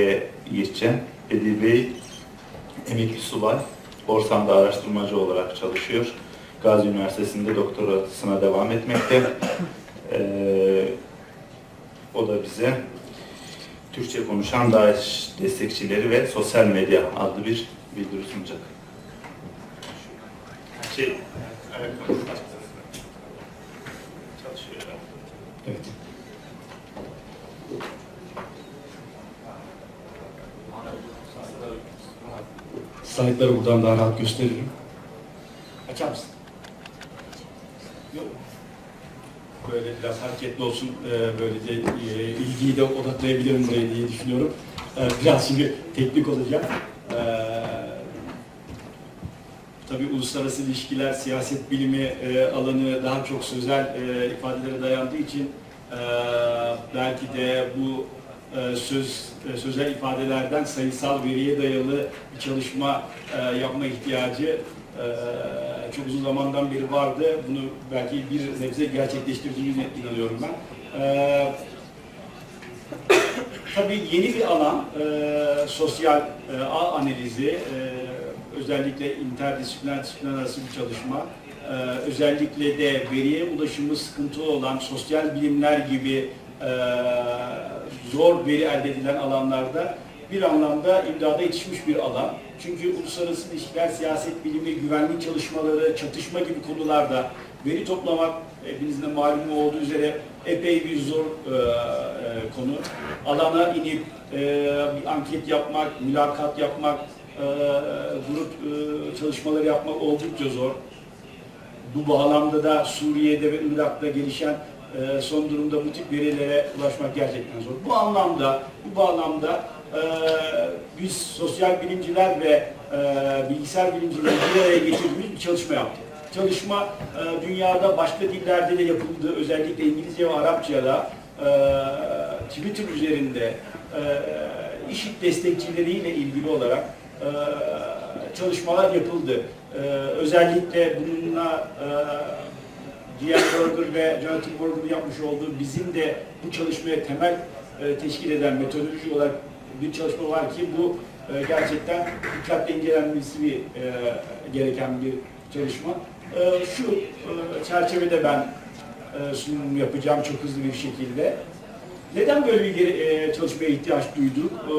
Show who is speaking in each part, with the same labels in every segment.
Speaker 1: Kaya Yiğitçen. Edil Bey emekli subay. Orsam'da araştırmacı olarak çalışıyor. Gazi Üniversitesi'nde doktorasına devam etmekte. Ee, o da bize Türkçe konuşan DAEŞ destekçileri ve sosyal medya adlı bir bildiri sunacak. Şey, evet, çalışıyor.
Speaker 2: Evet. Slaytları buradan daha rahat gösteririm. Açar mısın? Yok. Böyle biraz hareketli olsun, e, böylece e, ilgiyi de odaklayabilirim buraya diye düşünüyorum. E, Biraz çünkü teknik olacak. Tabii uluslararası ilişkiler, siyaset bilimi alanı daha çok sözel ifadelere dayandığı için belki de bu söz e, sözel ifadelerden sayısal veriye dayalı bir çalışma e, yapma ihtiyacı e, çok uzun zamandan beri vardı. Bunu belki bir nebze gerçekleştirdiğine inanıyorum ben. E, Tabii yeni bir alan, e, sosyal e, ağ analizi, e, özellikle interdisipliner disipliner arası bir çalışma, e, özellikle de veriye ulaşımı sıkıntılı olan sosyal bilimler gibi e, zor veri elde edilen alanlarda bir anlamda imdada yetişmiş bir alan. Çünkü uluslararası ilişkiler, siyaset bilimi, güvenlik çalışmaları, çatışma gibi konularda veri toplamak hepinizin de malumu olduğu üzere epey bir zor e, e, konu. Alana inip e, bir anket yapmak, mülakat yapmak, e, grup e, çalışmaları yapmak oldukça zor. Bu bağlamda da Suriye'de ve Irak'ta gelişen e, son durumda bu tip verilere ulaşmak gerçekten zor. Bu anlamda, bu bağlamda e, biz sosyal bilimciler ve e, bilgisayar bilimcileri bir araya getirdiğimiz bir çalışma yaptık. Çalışma e, dünyada başka dillerde de yapıldı. Özellikle İngilizce ve Arapça'da Twitter üzerinde işit destekçileriyle ilgili olarak çalışmalar yapıldı. Özellikle bununla e, Diane Berger ve Jonathan Berger'ın yapmış olduğu bizim de bu çalışmaya temel e, teşkil eden metodoloji olarak bir çalışma var ki bu e, gerçekten dikkatle incelenmesi bir, e, gereken bir çalışma. E, şu e, çerçevede ben e, sunum yapacağım çok hızlı bir şekilde. Neden böyle bir e, çalışmaya ihtiyaç duyduk? E,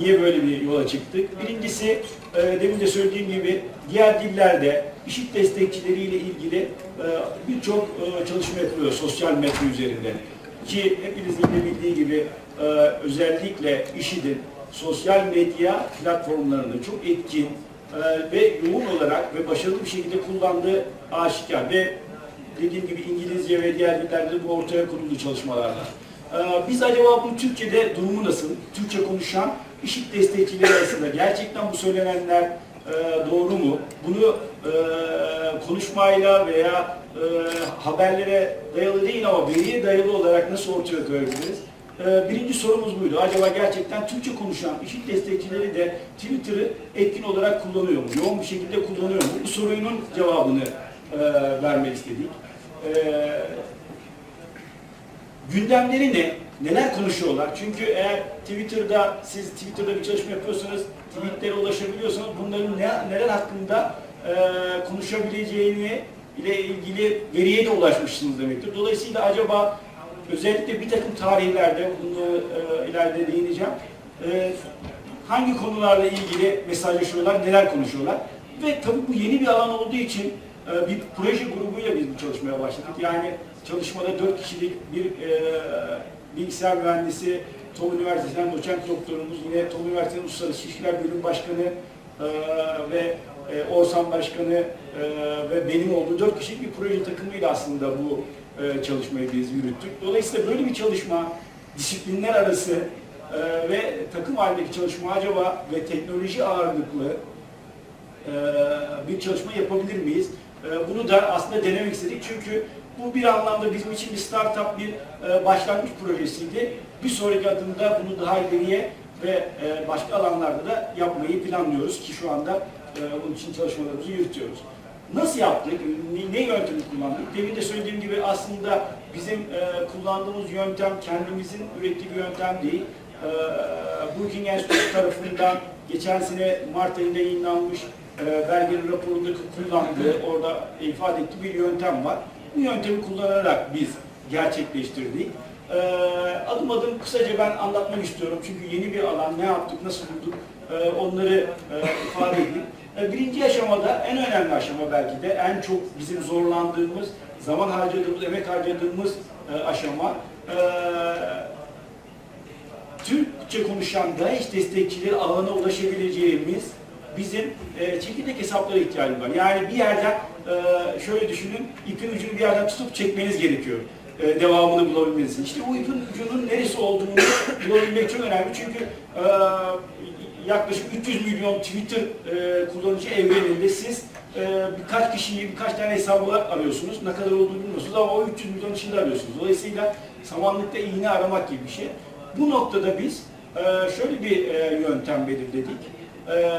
Speaker 2: niye böyle bir yola çıktık? Birincisi, e, demin de söylediğim gibi diğer dillerde işit destekçileriyle ilgili e, birçok e, çalışma yapılıyor sosyal medya üzerinde. Ki hepinizin de bildiği gibi e, özellikle IŞİD'in sosyal medya platformlarını çok etkin e, ve yoğun olarak ve başarılı bir şekilde kullandığı aşikar ve dediğim gibi İngilizce ve diğer dillerde de bu ortaya konuldu çalışmalarla. Ee, Biz acaba bu Türkçe'de durumu nasıl? Türkçe konuşan işit destekçileri arasında gerçekten bu söylenenler e, doğru mu? Bunu e, konuşmayla veya e, haberlere dayalı değil ama veriye dayalı olarak nasıl ortaya koyabiliriz? E, Birinci sorumuz buydu. Acaba gerçekten Türkçe konuşan işit destekçileri de Twitter'ı etkin olarak kullanıyor mu? Yoğun bir şekilde kullanıyor mu? Bu sorunun cevabını e, vermek istedik. E, gündemleri ne? Neler konuşuyorlar? Çünkü eğer Twitter'da siz Twitter'da bir çalışma yapıyorsanız, tweetlere ulaşabiliyorsanız bunların ne, neler hakkında e, konuşabileceğini ile ilgili veriye de ulaşmışsınız demektir. Dolayısıyla acaba özellikle bir takım tarihlerde, bunu e, ileride değineceğim, e, hangi konularla ilgili mesajlaşıyorlar, neler konuşuyorlar? Ve tabii bu yeni bir alan olduğu için bir proje grubuyla biz bu çalışmaya başladık. Yani çalışmada dört kişilik bir e, bilgisayar mühendisi, Tom Üniversitesi'nden doçent doktorumuz, yine Tom Üniversitesi'nin Uluslararası İlişkiler Bölüm Başkanı e, ve e, Orsan Başkanı e, ve benim olduğu dört kişilik bir proje takımıyla aslında bu e, çalışmayı biz yürüttük. Dolayısıyla böyle bir çalışma disiplinler arası e, ve takım halindeki çalışma acaba ve teknoloji ağırlıklı e, bir çalışma yapabilir miyiz? E, Bunu da aslında denemek istedik çünkü bu bir anlamda bizim için bir startup, bir e, başlangıç projesiydi. Bir sonraki adımda bunu daha ileriye ve e, başka alanlarda da yapmayı planlıyoruz ki şu anda e, bunun için çalışmalarımızı yürütüyoruz. Nasıl yaptık? Ne, yöntemi kullandık? Demin de söylediğim gibi aslında bizim kullandığımız yöntem kendimizin ürettiği bir yöntem değil. Brookings Enstitüsü tarafından geçen sene Mart ayında yayınlanmış e, belgenin raporundaki kullandığı, orada ifade ettiği bir yöntem var. Bu yöntemi kullanarak biz gerçekleştirdik. E, adım adım kısaca ben anlatmak istiyorum çünkü yeni bir alan, ne yaptık, nasıl bulduk e, onları e, ifade edeyim. E, Birinci aşamada en önemli aşama belki de en çok bizim zorlandığımız, zaman harcadığımız, emek harcadığımız e, aşama e, Türkçe konuşan DAEŞ destekçileri ağına ulaşabileceğimiz bizim e, çekirdek hesaplara ihtiyacımız var. Yani bir yerden e, şöyle düşünün, ipin ucunu bir yerden tutup çekmeniz gerekiyor. E, devamını bulabilmeniz için. İşte bu ipin ucunun neresi olduğunu bulabilmek çok önemli. Çünkü e, yaklaşık 300 milyon Twitter e, kullanıcı evreninde siz e, birkaç kişiyi, birkaç tane hesabı arıyorsunuz. Ne kadar olduğunu bilmiyorsunuz ama o 300 milyon içinde arıyorsunuz. Dolayısıyla samanlıkta iğne aramak gibi bir şey. Bu noktada biz e, şöyle bir e, yöntem belirledik. E,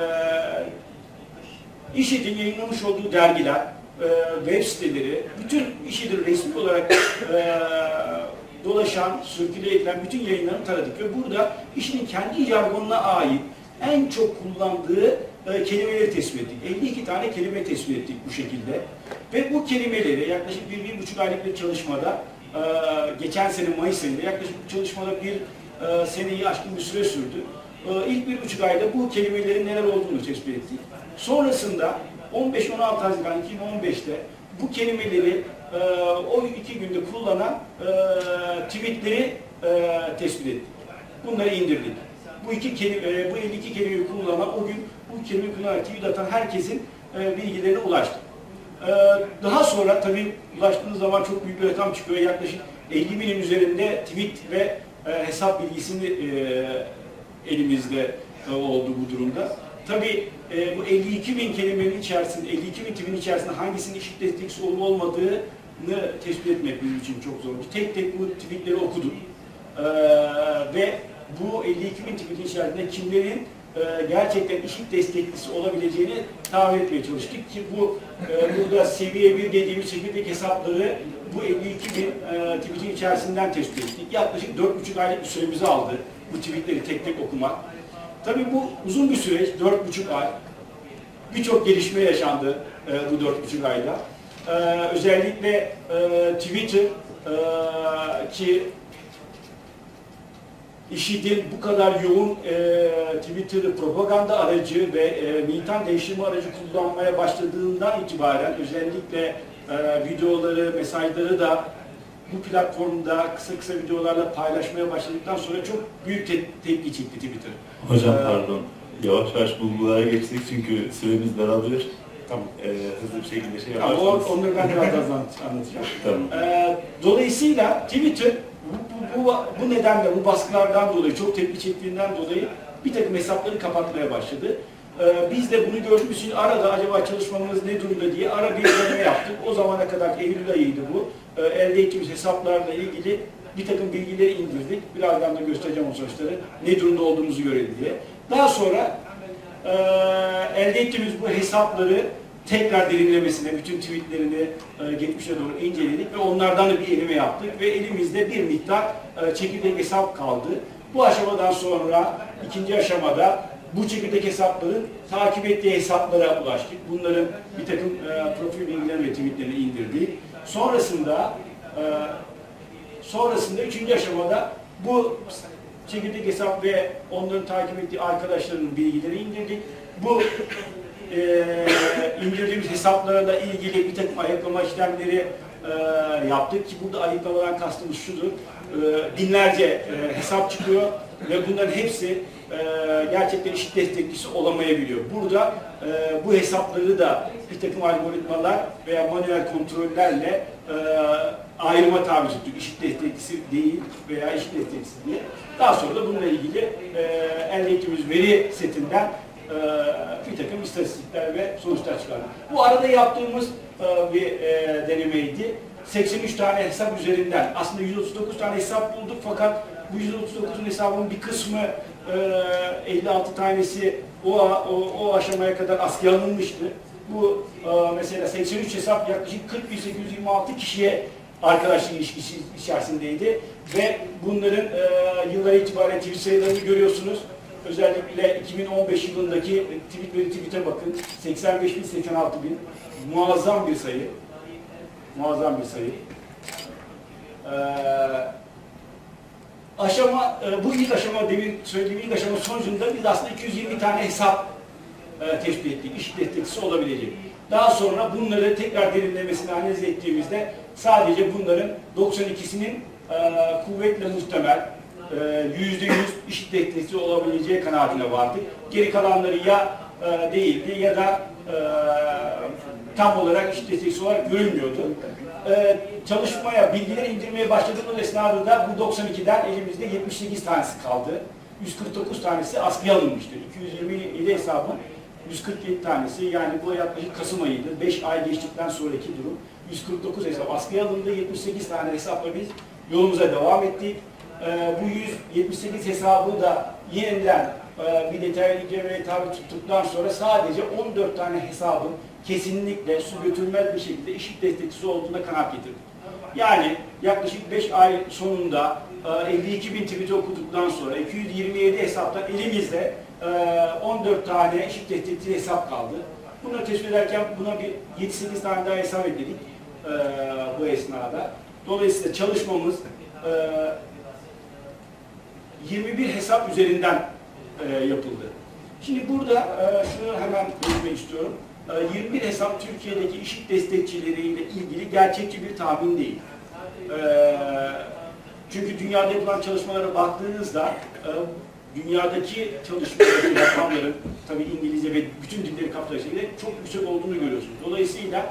Speaker 2: İŞİD'in yayınlamış olduğu dergiler, e, web siteleri, bütün İŞİD'in resmi olarak e, dolaşan, sürküle edilen bütün yayınlarını taradık ve burada İŞİD'in kendi jargonuna ait en çok kullandığı e, kelimeleri tespit ettik. 52 tane kelime tespit ettik bu şekilde. Ve bu kelimeleri yaklaşık bir, bir buçuk aylık bir çalışmada, e, geçen sene Mayıs ayında yaklaşık bu çalışmada bir e, seneyi aşkın bir süre sürdü. E, ilk bir buçuk ayda bu kelimelerin neler olduğunu tespit ettik. Sonrasında 15-16 Haziran 2015'te bu kelimeleri e, o iki günde kullanan e, tweetleri e, tespit ettik. Bunları indirdik. Bu iki kelime, bu 52 kelimeyi kullanan o gün bu kelimeyi kullanarak tweet atan herkesin bilgilerine ulaştık. Daha sonra tabii ulaştığınız zaman çok büyük bir rakam çıkıyor. Yaklaşık 50 binin üzerinde tweet ve hesap bilgisini elimizde e, oldu bu durumda. Tabii e, bu 52 bin kelimenin içerisinde, 52 bin tweetin içerisinde hangisinin eşit desteklisi olup olmadığını tespit etmek bizim için çok zordu. Tek tek bu tweetleri okuduk. E, ve bu 52 bin tweetin içerisinde kimlerin e, gerçekten işit desteklisi olabileceğini tahmin etmeye çalıştık ki bu burada seviye 1 dediğimiz çekirdek hesapları bu 52 bin e, tweetin içerisinden tespit ettik. Yaklaşık 4,5 aylık bir süremizi aldı bu tweetleri tek tek okumak. Tabii bu uzun bir süreç, 4,5 ay. Birçok gelişme yaşandı e, bu 4,5 ayda. E, özellikle e, Twitter e, ki IŞİD'in bu kadar yoğun e, Twitter'ı propaganda aracı ve e, militan değişimi aracı kullanmaya başladığından itibaren özellikle e, videoları, mesajları da bu platformda kısa kısa videolarla paylaşmaya başladıktan sonra çok büyük te- tepki çekti Twitter.
Speaker 1: Hocam
Speaker 2: Ee,
Speaker 1: pardon. Yavaş yavaş bulgulara geçtik çünkü süremiz daralıyor.
Speaker 2: Tamam.
Speaker 1: Ee, hızlı bir şekilde şey
Speaker 2: Ama o-
Speaker 1: yaparsanız.
Speaker 2: onları ben biraz daha anlat- anlatacağım.
Speaker 1: Tamam.
Speaker 2: Ee, dolayısıyla Twitter bu, bu, bu, bu nedenle, bu baskılardan dolayı, çok tepki çektiğinden dolayı bir takım hesapları kapatmaya başladı. Ee, biz de bunu gördüğümüz için arada acaba çalışmamız ne durumda diye ara bir deneme yaptık. O zamana kadar Eylül ayıydı bu. Ee, elde ettiğimiz hesaplarla ilgili bir takım bilgileri indirdik. Birazdan da göstereceğim o sonuçları. Ne durumda olduğumuzu görelim diye. Daha sonra e, elde ettiğimiz bu hesapları tekrar derinlemesine bütün tweetlerini e, geçmişe doğru inceledik ve onlardan da bir elime yaptık ve elimizde bir miktar e, çekirdek hesap kaldı. Bu aşamadan sonra ikinci aşamada bu çekirdek hesapların takip ettiği hesaplara ulaştık. Bunların bir takım e, profil bilgilerini ve tweetlerini indirdik. Sonrasında e, sonrasında üçüncü aşamada bu çekirdek hesap ve onların takip ettiği arkadaşlarının bilgileri indirdik. Bu e, indirdiğimiz hesaplarla ilgili bir takım ayıklama işlemleri e, yaptık ki burada ayıklamadan kastımız şudur. E, binlerce e, hesap çıkıyor ve bunların hepsi e, gerçekten işit desteklisi olamayabiliyor. Burada e, bu hesapları da bir takım algoritmalar veya manuel kontrollerle e, ayrıma tabi tuttuk. İşit desteklisi değil veya işit desteklisi diye. Daha sonra da bununla ilgili e, elde ettiğimiz veri setinden e, bir takım istatistikler ve sonuçlar çıkardık. Bu arada yaptığımız e, bir e, denemeydi. 83 tane hesap üzerinden aslında 139 tane hesap bulduk fakat bu 139'un hesabının bir kısmı e, 56 tanesi o, o, o aşamaya kadar askıya alınmıştı. Bu e, mesela 83 hesap yaklaşık 40.826 kişiye arkadaşlık ilişkisi içerisindeydi ve bunların e, yıllar itibariyle tweet sayılarını görüyorsunuz. Özellikle 2015 yılındaki tweet ve tweet'e bakın. 85 bin, 86 bin. Muazzam bir sayı. Muazzam bir sayı. Ee, aşama, e, bu ilk aşama, demin söylediğim ilk aşama sonucunda biz aslında 220 tane hesap e, tespit ettik. İş destekçisi olabilecek. Daha sonra bunları tekrar derinlemesine analiz ettiğimizde sadece bunların 92'sinin e, kuvvetle muhtemel e, %100 iş destekçisi olabileceği kanaatine vardık. Geri kalanları ya e, değildi ya da e, tam olarak iş destekçisi olarak görünmüyordu. E, çalışmaya, bilgileri indirmeye başladığımız esnada da bu 92'den elimizde 78 tanesi kaldı. 149 tanesi askıya alınmıştır. 227 hesabın 147 tanesi yani bu yaklaşık Kasım ayıydı. 5 ay geçtikten sonraki durum. 149 hesap askıya alındı. 78 tane hesapla biz yolumuza devam ettik. Ee, bu 178 hesabı da yeniden e, bir detaylı incelemeye tabi tuttuktan sonra sadece 14 tane hesabın kesinlikle su götürmez bir şekilde işit destekçisi olduğuna kanaat getirdik. Yani yaklaşık 5 ay sonunda e, 52 bin tweet okuduktan sonra 227 hesaptan elimizde e, 14 tane eşit destekçi hesap kaldı. Bunları tespit ederken buna bir 7-8 tane daha hesap ekledik e, bu esnada. Dolayısıyla çalışmamız e, 21 hesap üzerinden e, yapıldı. Şimdi burada e, şunu hemen belirtmek istiyorum. E, 21 hesap Türkiye'deki işit destekçileriyle ilgili gerçekçi bir tahmin değil. E, çünkü dünyada yapılan çalışmalara baktığınızda e, dünyadaki çalışmaların rakamların tabii İngilizce ve bütün dilleri kapsayan çok yüksek olduğunu görüyorsunuz. Dolayısıyla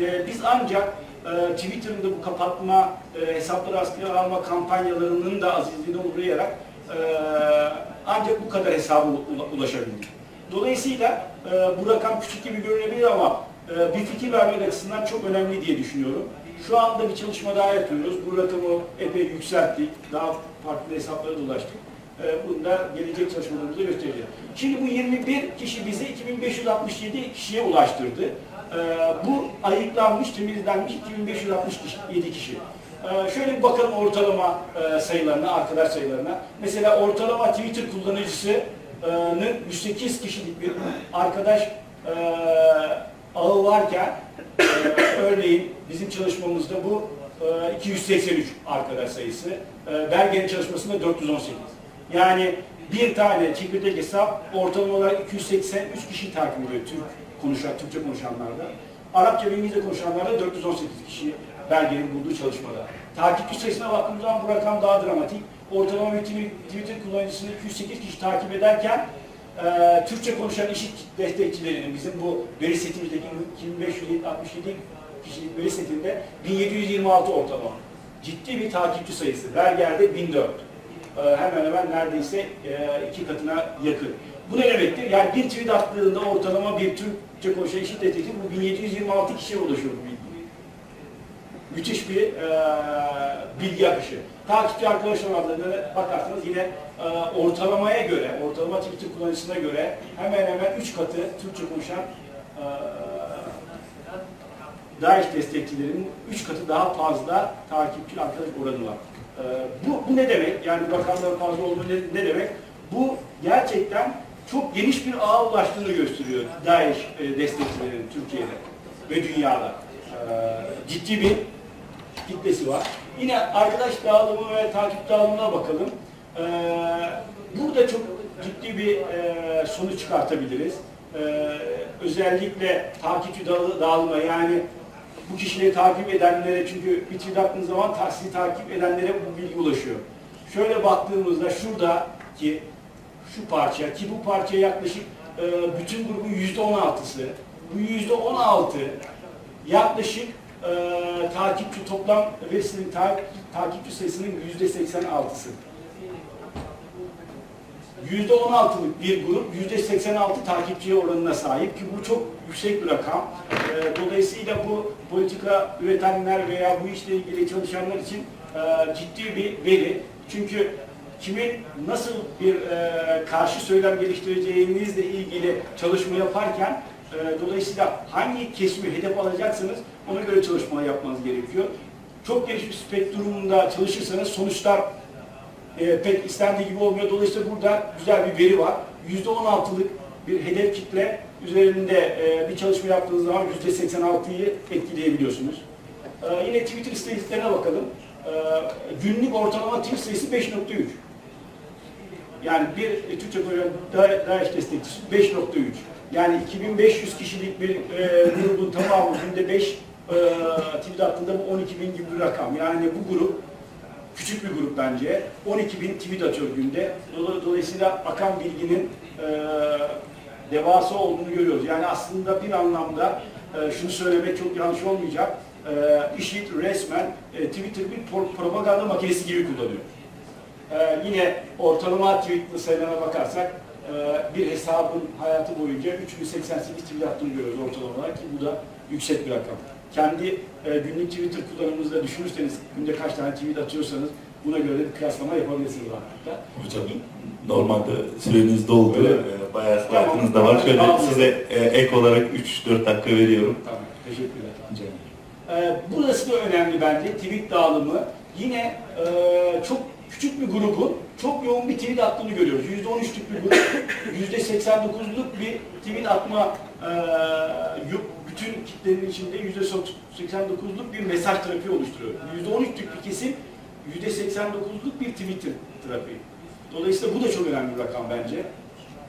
Speaker 2: e, biz ancak e, bu kapatma, e, hesapları askıya alma kampanyalarının da azizliğine uğrayarak e, ancak bu kadar hesaba ula- ulaşabildik. Dolayısıyla e, bu rakam küçük gibi görünebilir ama e, bir fikir vermek açısından çok önemli diye düşünüyorum. Şu anda bir çalışma daha yapıyoruz. Bu rakamı epey yükselttik. Daha farklı hesaplara da ulaştık. E, bunu da gelecek çalışmalarımızda göstereceğiz. Şimdi bu 21 kişi bizi 2567 kişiye ulaştırdı. E, bu ayıklanmış, temizlenmiş 2567 kişi. Ee, şöyle bir bakalım ortalama e, sayılarına, arkadaş sayılarına. Mesela ortalama Twitter kullanıcısının 108 kişilik bir arkadaş e, ağı varken e, örneğin bizim çalışmamızda bu e, 283 arkadaş sayısı. Bergen'in çalışmasında 418. Yani bir tane çekirdek hesap ortalama olarak 283 kişi takip ediyor Türk konuşan, Türkçe konuşanlarda. Arapça ve İngilizce konuşanlarda 418 kişi belgenin bulduğu çalışmada. Takipçi sayısına baktığımız zaman bu rakam daha dramatik. Ortalama bir Twi- Twitter kullanıcısını 208 kişi takip ederken e, Türkçe konuşan işit destekçilerinin bizim bu veri setimizdeki 2567 kişilik veri setinde 1726 ortalama. Ciddi bir takipçi sayısı. Berger'de 1004. E, hemen hemen neredeyse e, iki katına yakın. Bu ne demektir? Yani bir tweet attığında ortalama bir Türkçe konuşan işit destekçi bu 1726 kişiye ulaşıyor bu bilgi müthiş bir e, bilgi akışı. Takipçi arkadaşlarına bakarsanız yine e, ortalamaya göre, ortalama Twitter kullanıcısına göre hemen hemen 3 katı Türkçe konuşan e, DAEŞ destekçilerinin 3 katı daha fazla takipçi arkadaş oranı var. E, bu, bu ne demek? Yani bu rakamların fazla olduğu ne, ne demek? Bu gerçekten çok geniş bir ağa ulaştığını gösteriyor DAEŞ e, destekçilerinin Türkiye'de ve dünyada. E, ciddi bir kitlesi var. Yine arkadaş dağılımı ve takip dağılımına bakalım. Ee, burada çok ciddi bir e, sonuç çıkartabiliriz. Ee, özellikle takipçi dağı- dağılımı yani bu kişileri takip edenlere çünkü bir tweet attığınız zaman ta- sizi takip edenlere bu bilgi ulaşıyor. Şöyle baktığımızda şuradaki şu parça ki bu parça yaklaşık e, bütün grubun yüzde on altısı. Bu yüzde on altı yaklaşık e, takipçi toplam verisinin ta- takipçi sayısının yüzde seksen altısı. Yüzde on altılık bir grup, yüzde seksen altı takipçi oranına sahip ki bu çok yüksek bir rakam. E, dolayısıyla bu politika üretenler veya bu işle ilgili çalışanlar için e, ciddi bir veri. Çünkü kimin nasıl bir e, karşı söylem geliştireceğinizle ilgili çalışma yaparken e, dolayısıyla hangi kesimi hedef alacaksınız ona göre çalışma yapmanız gerekiyor. çok geniş bir spektrumda çalışırsanız sonuçlar e, pek istendiği gibi olmuyor. Dolayısıyla burada güzel bir veri var. %16'lık bir hedef kitle üzerinde e, bir çalışma yaptığınız zaman %86'yı etkileyebiliyorsunuz. E, yine Twitter istatistiklerine bakalım. E, günlük ortalama tweet sayısı 5.3. Yani bir e, Türkçe Da- DAEŞ destekçisi 5.3. Yani 2500 kişilik bir e, grubun tamamı günde 5 e, tweet attığında bu 12 bin gibi bir rakam. Yani bu grup küçük bir grup bence. 12 bin tweet atıyor günde. Dol- Dolayısıyla akan bilginin e, devasa olduğunu görüyoruz. Yani aslında bir anlamda e, şunu söylemek çok yanlış olmayacak. E, IŞİD resmen e, Twitter bir pro- propaganda makinesi gibi kullanıyor. Ee, yine ortalama tweet sayılarına bakarsak e, bir hesabın hayatı boyunca 3088 tweet attığını görüyoruz ortalama olarak ki bu da yüksek bir rakam. Kendi e, günlük Twitter kullanımınızda düşünürseniz günde kaç tane tweet atıyorsanız buna göre bir kıyaslama yapabilirsiniz rahatlıkla.
Speaker 1: Hocam normalde süreniz doldu.
Speaker 2: Öyle?
Speaker 1: Ee, Bayağı
Speaker 2: Tamam.
Speaker 1: saatiniz de var. Şöyle
Speaker 2: Tamam.
Speaker 1: size e, ek olarak 3-4 dakika veriyorum.
Speaker 2: Tamam, teşekkürler. Ee, burası da önemli bence, tweet dağılımı. Yine e, çok küçük bir grubun çok yoğun bir tweet attığını görüyoruz. %13'lük bir grup, %89'luk bir tweet atma e. Bütün kitlenin içinde %89'luk bir mesaj trafiği oluşturuyor. %13'lük bir kesim, %89'luk bir Twitter trafiği. Dolayısıyla bu da çok önemli bir rakam bence.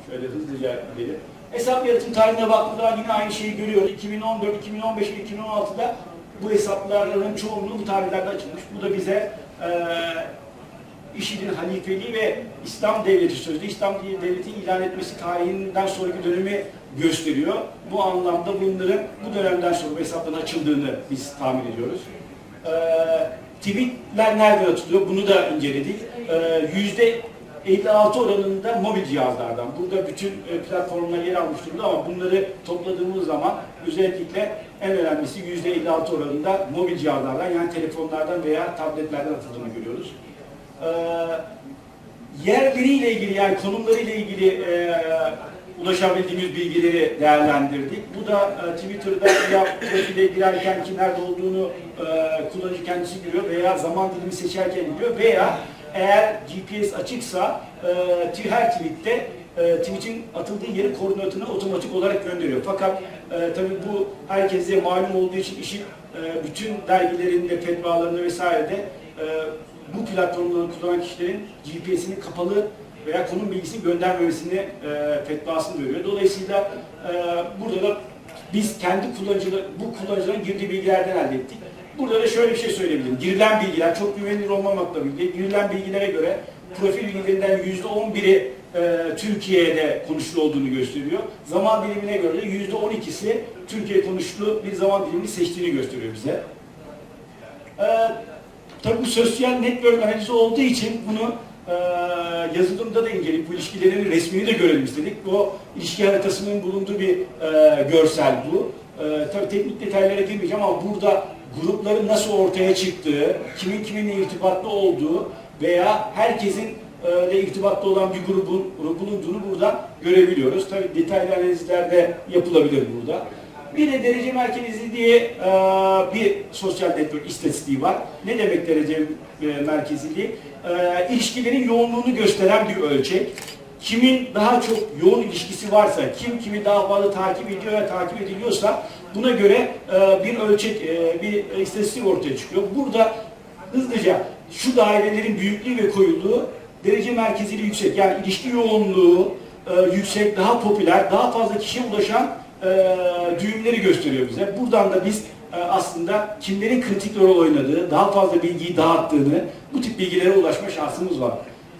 Speaker 2: Şöyle hızlıca gidelim. Hesap yaratım tarihine baktığında yine aynı şeyi görüyoruz. 2014, 2015 ve 2016'da bu hesapların çoğunluğu bu tarihlerde açılmış. Bu da bize e, IŞİD'in halifeliği ve İslam Devleti sözde İslam Devleti ilan etmesi tarihinden sonraki dönemi gösteriyor. Bu anlamda bunların bu dönemden sonra bu hesapların açıldığını biz tahmin ediyoruz. E, tweetler nereden atılıyor? Bunu da inceledik. E, yüzde 56 oranında mobil cihazlardan. Burada bütün e, platformlar yer almış durumda ama bunları topladığımız zaman özellikle en önemlisi %56 oranında mobil cihazlardan yani telefonlardan veya tabletlerden atıldığını görüyoruz. Ee, yerleriyle ilgili yani konumlarıyla ilgili e, ulaşabildiğimiz bilgileri değerlendirdik. Bu da e, Twitter'da ya profile girerken ki nerede olduğunu e, kullanıcı kendisi giriyor veya zaman dilimi seçerken giriyor veya eğer GPS açıksa e, her tweette e, tweet'in atıldığı yerin koordinatını otomatik olarak gönderiyor. Fakat e, tabii bu herkese malum olduğu için işin e, bütün dergilerinde, fetvalarında vesairede e, bu platformları kullanan kişilerin GPS'inin kapalı veya konum bilgisini göndermemesini e, fetvasını veriyor. Dolayısıyla e, burada da biz kendi kullanıcılar, bu kullanıcıların girdiği bilgilerden elde ettik. Burada da şöyle bir şey söyleyebilirim. Girilen bilgiler çok güvenilir olmamakla birlikte girilen bilgilere göre profil bilgilerinden %11'i e, Türkiye'de konuşulu olduğunu gösteriyor. Zaman dilimine göre de %12'si Türkiye konuşulu bir zaman dilimini seçtiğini gösteriyor bize. E, tabii bu sosyal network analizi olduğu için bunu e, yazılımda da inceleyip bu ilişkilerin resmini de görelim istedik. O ilişki haritasının bulunduğu bir e, görsel bu. E, tabii teknik detaylara girmeyeceğim ama burada grupların nasıl ortaya çıktığı, kimin kiminle irtibatlı olduğu veya herkesin e, de irtibatlı olan bir grubun bulunduğunu burada görebiliyoruz. Tabii detaylı analizler de yapılabilir burada. Bir de derece merkezli diye e, bir sosyal network istatistiği var. Ne demek derece e, merkezliliği? E, ilişkilerin yoğunluğunu gösteren bir ölçek. Kimin daha çok yoğun ilişkisi varsa, kim kimi daha fazla takip ediyor ve takip ediliyorsa buna göre e, bir ölçek, e, bir istatistik ortaya çıkıyor. Burada hızlıca şu dairelerin büyüklüğü ve koyuluğu derece merkezili yüksek. Yani ilişki yoğunluğu e, yüksek, daha popüler, daha fazla kişiye ulaşan e, düğümleri gösteriyor bize. Buradan da biz e, aslında kimlerin kritik rol oynadığı, daha fazla bilgiyi dağıttığını, bu tip bilgilere ulaşma şansımız var.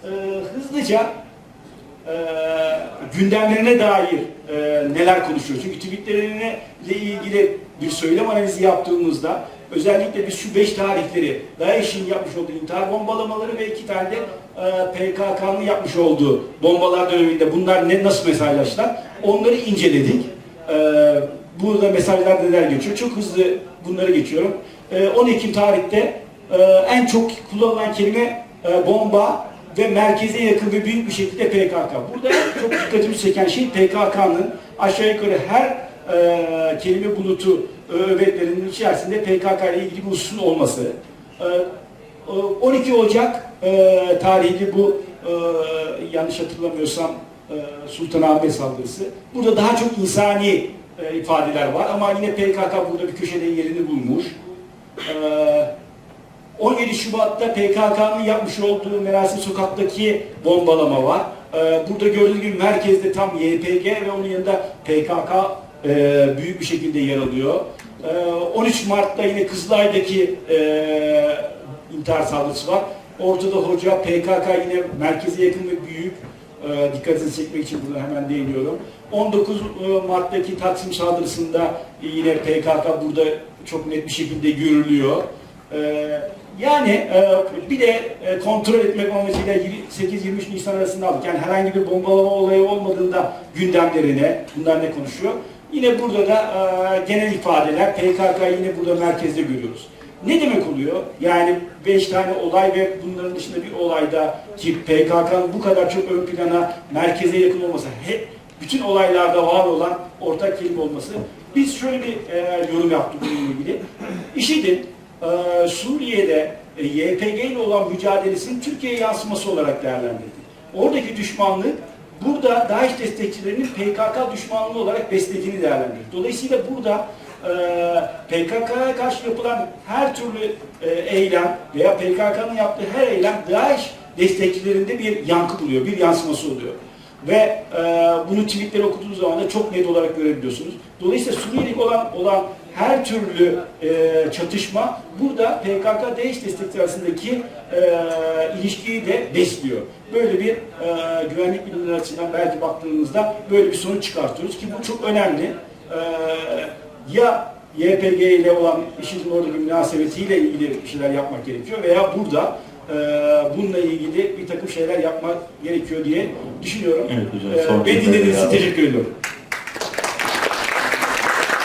Speaker 2: E, hızlıca e, gündemlerine dair e, neler konuşuyor? Çünkü tweetlerine ilgili bir söylem analizi yaptığımızda özellikle biz şu beş tarihleri DAEŞ'in yapmış olduğu intihar bombalamaları ve iki tane de e, PKK'nın yapmış olduğu bombalar döneminde bunlar ne nasıl mesajlaştılar onları inceledik. E, burada mesajlar neler geçiyor? Çok hızlı bunları geçiyorum. E, 10 Ekim tarihte e, en çok kullanılan kelime e, bomba ve merkeze yakın ve büyük bir şekilde PKK. Burada çok dikkatimi çeken şey PKK'nın aşağı yukarı her e, kelime bulutu e, öbeklerinin içerisinde PKK ile ilgili bir hususun olması. Ee, 12 Ocak e, tarihli bu e, yanlış hatırlamıyorsam e, Sultanahmet saldırısı. Burada daha çok insani e, ifadeler var ama yine PKK burada bir köşede yerini bulmuş. Ee, 17 Şubat'ta PKK'nın yapmış olduğu Merasim Sokak'taki bombalama var. Burada gördüğünüz gibi merkezde tam YPG ve onun yanında PKK e, büyük bir şekilde yer alıyor. Ee, 13 Mart'ta yine Kızılay'daki e, intihar saldırısı var. Ortada hoca PKK yine merkeze yakın ve büyük. E, dikkatinizi çekmek için bunu hemen değiniyorum. 19 Mart'taki Taksim saldırısında yine PKK burada çok net bir şekilde görülüyor. Ee, yani e, bir de e, kontrol etmek amacıyla 8-23 Nisan arasında aldık. Yani herhangi bir bombalama olayı olmadığında gündemlerine bunlar ne konuşuyor? Yine burada da e, genel ifadeler PKK yine burada merkezde görüyoruz. Ne demek oluyor? Yani 5 tane olay ve bunların dışında bir olayda ki PKK'nın bu kadar çok ön plana merkeze yakın olması, hep bütün olaylarda var olan ortak kelime olması. Biz şöyle bir e, yorum yaptık bununla ilgili. IŞİD'in e, Suriye'de e, YPG ile olan mücadelesinin Türkiye'ye yansıması olarak değerlendirdik. Oradaki düşmanlık burada DAEŞ destekçilerinin PKK düşmanlığı olarak beslediğini değerlendirdik. Dolayısıyla burada PKK'ya karşı yapılan her türlü e, eylem veya PKK'nın yaptığı her eylem DAEŞ destekçilerinde bir yankı buluyor, bir yansıması oluyor. Ve e, bunu tweetleri okuduğunuz zaman da çok net olarak görebiliyorsunuz. Dolayısıyla Suriye'lik olan olan her türlü e, çatışma burada PKK-DAEŞ destekçileri arasındaki e, ilişkiyi de besliyor. Böyle bir e, güvenlik bilimleri açısından belki baktığınızda böyle bir sonuç çıkartıyoruz ki bu çok önemli. E, ya YPG ile olan IŞİD'in oradaki münasebetiyle ilgili bir şeyler yapmak gerekiyor veya burada e, bununla ilgili bir takım şeyler yapmak gerekiyor diye düşünüyorum.
Speaker 1: Evet hocam,
Speaker 2: E, beni dinlediğiniz için teşekkür ediyorum.